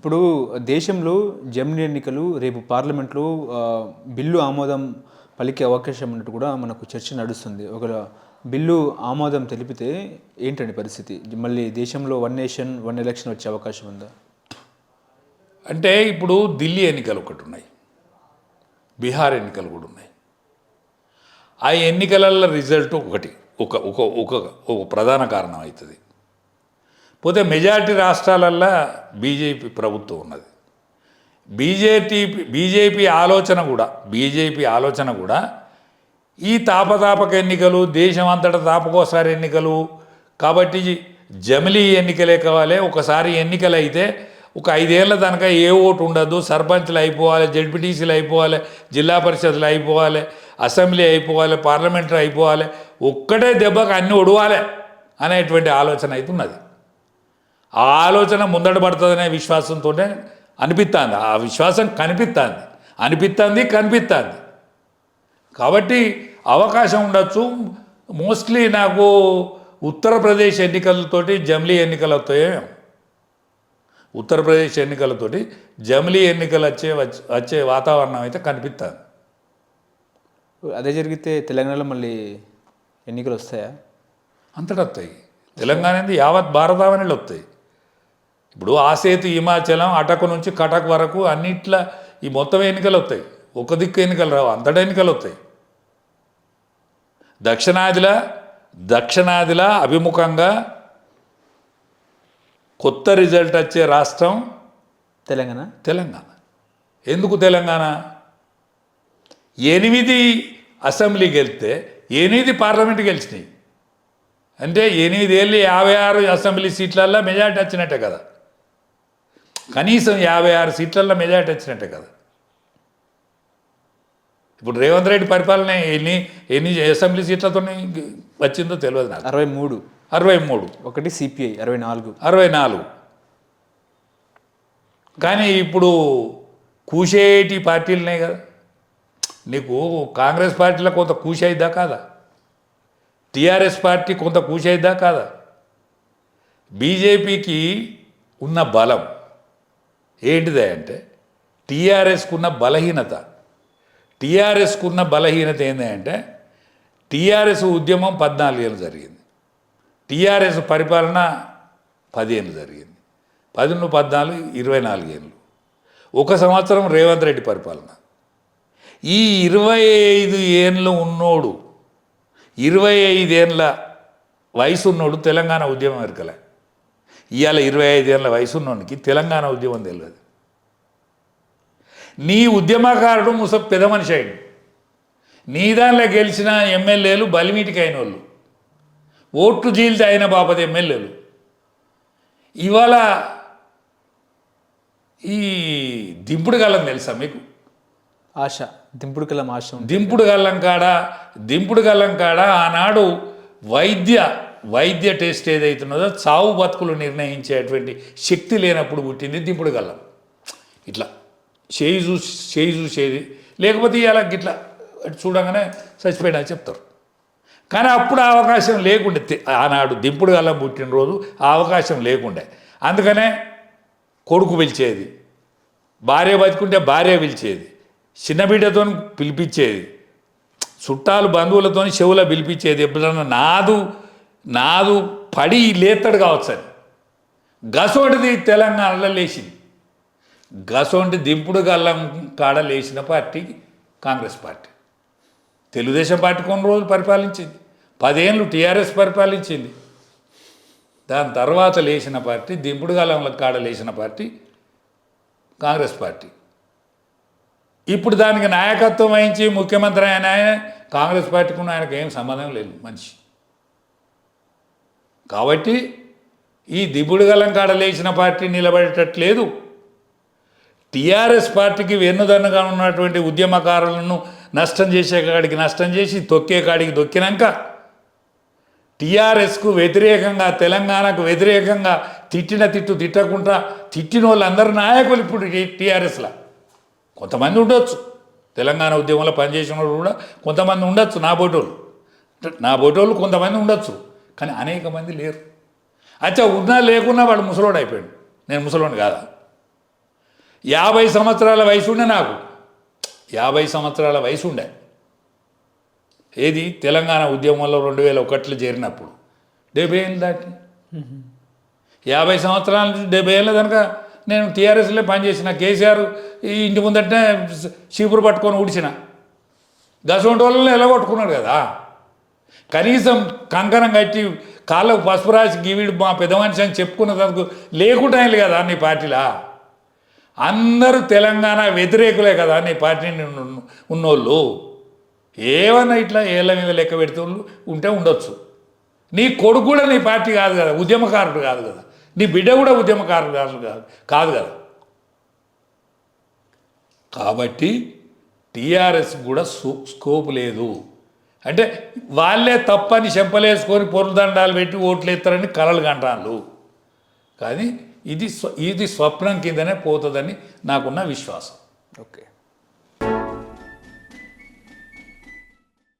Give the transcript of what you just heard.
ఇప్పుడు దేశంలో జమిని ఎన్నికలు రేపు పార్లమెంట్లో బిల్లు ఆమోదం పలికే అవకాశం ఉన్నట్టు కూడా మనకు చర్చ నడుస్తుంది. ఒక బిల్లు ఆమోదం తెలిపితే ఏంటండి పరిస్థితి? మళ్ళీ దేశంలో వన్ నేషన్ వన్ ఎలక్షన్ వచ్చే అవకాశం ఉందా? అంటే ఇప్పుడు ఢిల్లీ ఎన్నికలు ఒకటి ఉన్నాయి. బీహార్ ఎన్నికలు కూడా ఉన్నాయి. ఆ ఎన్నికల రిజల్ట్ ఒకటి ఒక ఒక ఒక ఒక ప్రధాన కారణం అవుతుంది. పోతే మెజారిటీ రాష్ట్రాలల్లో బీజేపీ ప్రభుత్వం ఉన్నది. బీజేపీ బీజేపీ ఆలోచన కూడా బీజేపీ ఆలోచన కూడా ఈ తాపతాపక ఎన్నికలు దేశం అంతటా తాపకోసారి ఎన్నికలు కాబట్టి జమిలీ ఎన్నికలే కావాలి. ఒకసారి ఎన్నికలు అయితే ఒక ఐదేళ్ళ తనక ఏ ఓటు ఉండదు. సర్పంచ్లు అయిపోవాలి జడ్పీటీసీలు అయిపోవాలి జిల్లా పరిషత్లు అయిపోవాలి అసెంబ్లీ అయిపోవాలి పార్లమెంటరీ అయిపోవాలి. ఒక్కటే దెబ్బకు అన్నీ ఒడవాలి అనేటువంటి ఆలోచన అయితే ఉన్నది. ఆ ఆలోచన ముందట పడుతుందనే విశ్వాసంతోనే అనిపిస్తుంది ఆ విశ్వాసం కనిపిస్తుంది అనిపిస్తుంది కనిపిస్తుంది కాబట్టి అవకాశం ఉండొచ్చు. మోస్ట్లీ నాకు ఉత్తరప్రదేశ్ ఎన్నికలతోటి జమిలీ ఎన్నికలు వస్తాయేమో ఉత్తరప్రదేశ్ ఎన్నికలతోటి జమిలీ ఎన్నికలు వచ్చే వచ్చే- వాతావరణం అయితే కనిపిస్తుంది అదే జరిగితే తెలంగాణలో మళ్ళీ ఎన్నికలు వస్తాయా? అంతటా వస్తాయి. తెలంగాణ యావత్ భారతావనిలో వస్తాయి. ఇప్పుడు ఆసేతు హిమాచలం అటక్ నుంచి కటక్ వరకు అన్నిట్లా ఈ మొత్తం ఎన్నికలు వస్తాయి. ఒక దిక్కు ఎన్నికలు రావు అంతటా ఎన్నికలు వస్తాయి. దక్షిణాదిల దక్షిణాదిల అభిముఖంగా కొత్త రిజల్ట్ వచ్చే రాష్ట్రం తెలంగాణ. తెలంగాణ. ఎందుకు తెలంగాణ? ఎనిమిది అసెంబ్లీ గెలిస్తే ఎనిమిది పార్లమెంట్ గెలిచినాయి. అంటే ఎనిమిదేళ్ళు యాభై ఆరు అసెంబ్లీ సీట్లల్లో మెజార్టీ వచ్చినట్టే కదా. కనీసం యాభై ఆరు సీట్లల్లో మెజార్టీ వచ్చినట్టే కదా. ఇప్పుడు రేవంత్ రెడ్డి పరిపాలన ఎన్ని ఎన్ని అసెంబ్లీ సీట్లతో వచ్చిందో తెలియదు నాకు. అరవై మూడు. అరవై మూడు. ఒకటి సిపిఐ అరవై నాలుగు. అరవై నాలుగు. కానీ ఇప్పుడు కూసేటి పార్టీలున్నాయి కదా. నీకు కాంగ్రెస్ పార్టీలో కొంత కూసి అయిద్దా కాదా? టీఆర్ఎస్ పార్టీ కొంత కూసి అయిద్దా కాదా? బీజేపీకి ఉన్న బలం ఏంటిదే అంటే టీఆర్ఎస్కు ఉన్న బలహీనత. టీఆర్ఎస్కు ఉన్న బలహీనత ఏంటంటే టీఆర్ఎస్ ఉద్యమం పద్నాలుగేళ్ళు జరిగింది. టీఆర్ఎస్ పరిపాలన పదిహేను జరిగింది. పదిహేను పద్నాలుగు ఇరవై నాలుగేళ్ళు ఒక సంవత్సరం రేవంత్ రెడ్డి పరిపాలన. ఈ ఇరవై ఐదు ఏళ్ళు ఉన్నోడు ఇరవై ఐదేళ్ళ వయసు ఉన్నోడు తెలంగాణ ఉద్యమం ఎరకలే. ఇవాళ ఇరవై ఐదేళ్ళ వయసు ఉన్నోడికి తెలంగాణ ఉద్యమం తెలియదు నీ ఉద్యమకారుడు ముస పెద్ద మనిషి అయిండు. నీ దానిలో గెలిచిన ఎమ్మెల్యేలు బలిమీటికి అయిన వాళ్ళు ఓట్లు చీల్చి అయిన బాపతి ఎమ్మెల్యేలు. ఇవాళ ఈ దింపుడు గల్లం తెలుసా మీకు? ఆశ దింపుడు కలం ఆశ దింపుడు గల్లం కాడ దింపుడు గల్లం కాడ ఆనాడు వైద్య వైద్య టెస్ట్ ఏదైతున్నదో చావు బతుకులు నిర్ణయించేటువంటి శక్తి లేనప్పుడు పుట్టింది దింపుడు గల్లం. ఇట్లా చేయి చూసి చేయి చూసేది. లేకపోతే ఇలా గిట్లా అటు చూడగానే చచ్చిపోయినా చెప్తారు. కానీ అప్పుడు ఆ అవకాశం లేకుండే ఆనాడు దింపుడు గల్లం పుట్టినరోజు ఆ అవకాశం లేకుండే. అందుకనే కొడుకు పిలిచేది భార్య బతుకుంటే భార్య పిలిచేది చిన్న బిడ్డతో పిలిపించేది చుట్టాలు బంధువులతో చెవుల పిలిపించేది ఎప్పుడన్నా నాదు నాదు పడి లేతాడు కావచ్చు అని గసోటిది తెలంగాణలో లేచింది. గసోంటి దింపుడు గల్లం కాడ లేచిన party Congress party. Telugu Desam party కొన్ని రోజులు పరిపాలించింది. పదేళ్ళు టీఆర్ఎస్ పరిపాలించింది. దాని తర్వాత లేచిన పార్టీ దింపుడు గల్లంల కాడ లేచిన పార్టీ కాంగ్రెస్ పార్టీ. ఇప్పుడు దానికి నాయకత్వం వహించి ముఖ్యమంత్రి అయిన ఆయన కాంగ్రెస్ పార్టీకి ఆయనకు ఏం సంబంధం లేదు మనిషి. కాబట్టి ఈ దిబుడు గల్లం కాడ లేచిన పార్టీ నిలబడేటట్లేదు. టీఆర్ఎస్ పార్టీకి వెన్నుదన్నుగా ఉన్నటువంటి ఉద్యమకారులను నష్టం చేసే కాడికి నష్టం చేసి తొక్కే కాడికి తొక్కినాక టీఆర్ఎస్కు వ్యతిరేకంగా తెలంగాణకు వ్యతిరేకంగా తిట్టిన తిట్టు తిట్టకుండా తిట్టిన వాళ్ళందరూ నాయకులు ఇప్పుడు టీఆర్ఎస్లో. కొంతమంది ఉండొచ్చు. తెలంగాణ ఉద్యమంలో పనిచేసిన వాళ్ళు కూడా కొంతమంది ఉండొచ్చు. నా బోటోళ్ళు. నా బోటోళ్ళు కొంతమంది ఉండొచ్చు. కానీ అనేక మంది లేరు. అచ్చా ఉన్నా లేకున్నా వాడు ముసలోడు అయిపోయాడు. నేను ముసలోడు కాదా? యాభై సంవత్సరాల వయసు ఉండే నాకు. యాభై సంవత్సరాల వయసు ఉండే. ఏది? తెలంగాణ ఉద్యమంలో రెండు వేల ఒకటిలో చేరినప్పుడు. డెబ్బై ఏళ్ళు దాటి. యాభై సంవత్సరాల నుంచి డెబ్బై ఏళ్ళ కనుక నేను టీఆర్ఎస్లో పనిచేసిన కేసీఆర్ ఈ ఇంటి ముందటనే చీపురు పట్టుకొని ఊడిచిన. గసవంటి వాళ్ళని ఎలా కొట్టుకున్నాడు కదా? కనీసం కంకణం కట్టి కాళ్ళకు పసుపు రాసి గీవిడు మా పెద్ద మనిషి అని చెప్పుకున్నందుకు లేకుండా అయింది కదా నీ పార్టీలా. అందరూ తెలంగాణ వ్యతిరేకులే కదా నీ పార్టీ ఉన్నోళ్ళు. ఏమన్నా ఇట్లా ఏళ్ళ మీద లెక్క పెడుతూ ఉంటే ఉండొచ్చు. నీ కొడుకు కూడా నీ పార్టీ కాదు కదా ఉద్యమకారుడు కాదు కదా. నీ బిడ్డ కూడా ఉద్యమకారుడు కాదు కాదు కాదు. కదా కాబట్టి టీఆర్ఎస్ కూడా స్కోప్ లేదు. అంటే వాళ్ళే తప్పని చెంపలేసుకొని పొరుదండాలు పెట్టి ఓట్లు ఎత్తారని కలలు కంటాను కానీ ఇది స్వ ఇది స్వప్నం కిందనే పోతుందని నాకున్న విశ్వాసం. ఓకే.